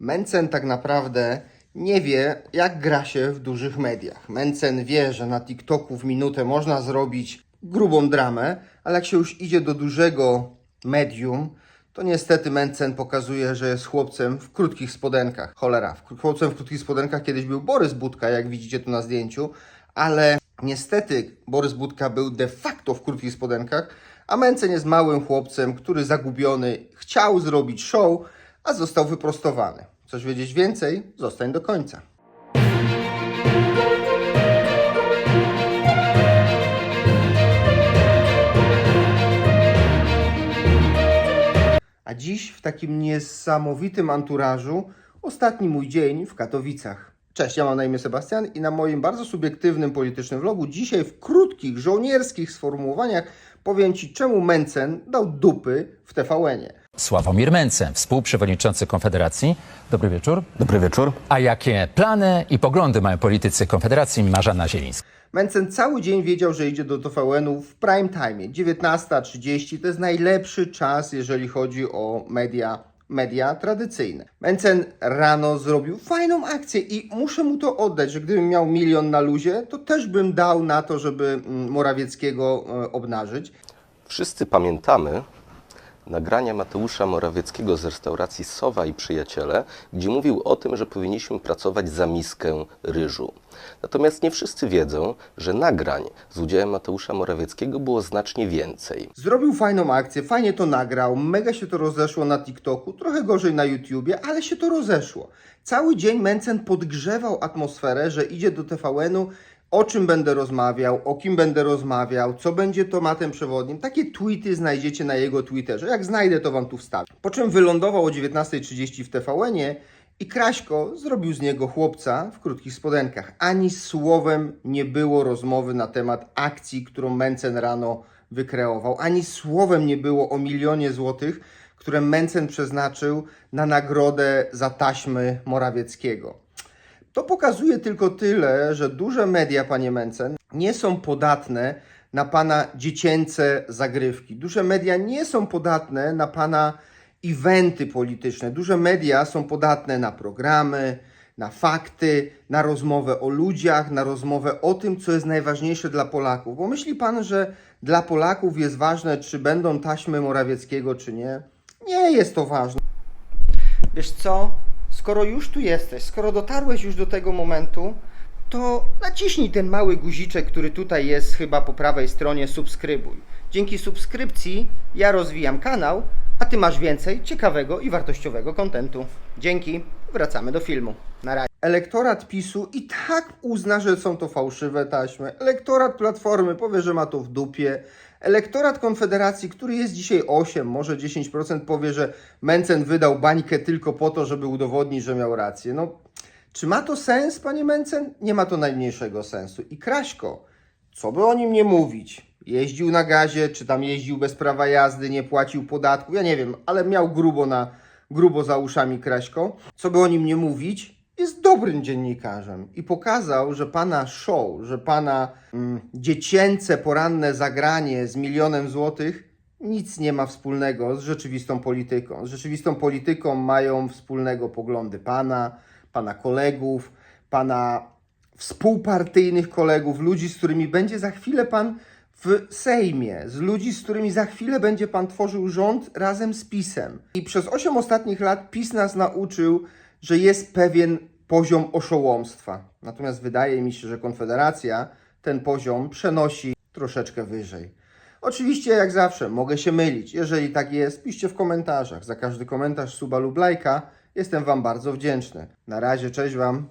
Mencen tak naprawdę nie wie, jak gra się w dużych mediach. Mencen wie, że na TikToku w minutę można zrobić grubą dramę, ale jak się już idzie do dużego medium, to niestety Mencen pokazuje, że jest chłopcem w krótkich spodenkach. Cholera, chłopcem w krótkich spodenkach kiedyś był Borys Budka, jak widzicie tu na zdjęciu, ale niestety Borys Budka był de facto w krótkich spodenkach, a Mencen jest małym chłopcem, który zagubiony chciał zrobić show, a został wyprostowany. Chcesz wiedzieć więcej? Zostań do końca. A dziś w takim niesamowitym anturażu ostatni mój dzień w Katowicach. Cześć, ja mam na imię Sebastian i na moim bardzo subiektywnym politycznym vlogu dzisiaj w krótkich, żołnierskich sformułowaniach powiem Ci, czemu Mencen dał dupy w TVN-ie. Sławomir Mencen, współprzewodniczący Konfederacji. Dobry wieczór. Dobry wieczór. A jakie plany i poglądy mają politycy Konfederacji Marzana Zielińska? Mencen cały dzień wiedział, że idzie do TVN-u w prime time. 19.30 to jest najlepszy czas, jeżeli chodzi o media, media tradycyjne. Mencen rano zrobił fajną akcję i muszę mu to oddać, że gdybym miał milion na luzie, to też bym dał na to, żeby mm, Morawieckiego e, obnażyć. Wszyscy pamiętamy nagrania Mateusza Morawieckiego z restauracji Sowa i Przyjaciele, gdzie mówił o tym, że powinniśmy pracować za miskę ryżu. Natomiast nie wszyscy wiedzą, że nagrań z udziałem Mateusza Morawieckiego było znacznie więcej. Zrobił fajną akcję, fajnie to nagrał, mega się to rozeszło na TikToku, trochę gorzej na YouTubie, ale się to rozeszło. Cały dzień Mencen podgrzewał atmosferę, że idzie do TVN-u, o czym będę rozmawiał, o kim będę rozmawiał, co będzie tematem przewodnim. Takie tweety znajdziecie na jego Twitterze. Jak znajdę, to wam tu wstawię. Po czym wylądował o 19.30 w TVN-ie i Kraśko zrobił z niego chłopca w krótkich spodenkach. Ani słowem nie było rozmowy na temat akcji, którą Mencen rano wykreował. Ani słowem nie było o milionie złotych, które Mencen przeznaczył na nagrodę za taśmy Morawieckiego. To pokazuje tylko tyle, że duże media, panie Mencen, nie są podatne na pana dziecięce zagrywki. Duże media nie są podatne na pana eventy polityczne. Duże media są podatne na programy, na fakty, na rozmowę o ludziach, na rozmowę o tym, co jest najważniejsze dla Polaków. Bo myśli pan, że dla Polaków jest ważne, czy będą taśmy Morawieckiego, czy nie? Nie jest to ważne. Wiesz co? Skoro już tu jesteś, skoro dotarłeś już do tego momentu, to naciśnij ten mały guziczek, który tutaj jest chyba po prawej stronie subskrybuj. Dzięki subskrypcji ja rozwijam kanał, a ty masz więcej ciekawego i wartościowego kontentu. Dzięki. Wracamy do filmu. Na razie. Elektorat PiSu i tak uzna, że są to fałszywe taśmy. Elektorat Platformy powie, że ma to w dupie. Elektorat Konfederacji, który jest dzisiaj 8, może 10%, powie, że Mencen wydał bańkę tylko po to, żeby udowodnić, że miał rację. No, czy ma to sens, panie Mencen? Nie ma to najmniejszego sensu. I Kraśko, co by o nim nie mówić? Jeździł na gazie, czy tam jeździł bez prawa jazdy, nie płacił podatku, ja nie wiem, ale miał grubo na grubo za uszami Kraśko. Co by o nim nie mówić, jest dobrym dziennikarzem i pokazał, że pana show, że pana mm, dziecięce poranne zagranie z milionem złotych nic nie ma wspólnego z rzeczywistą polityką. Z rzeczywistą polityką mają wspólnego poglądy pana, pana kolegów, pana współpartyjnych kolegów, ludzi, z którymi będzie za chwilę pan w Sejmie, z ludzi, z którymi za chwilę będzie pan tworzył rząd razem z PiSem. I przez 8 ostatnich lat PiS nas nauczył, że jest pewien poziom oszołomstwa. Natomiast wydaje mi się, że Konfederacja ten poziom przenosi troszeczkę wyżej. Oczywiście, jak zawsze, mogę się mylić. Jeżeli tak jest, piszcie w komentarzach. Za każdy komentarz, suba lub lajka jestem Wam bardzo wdzięczny. Na razie, cześć Wam.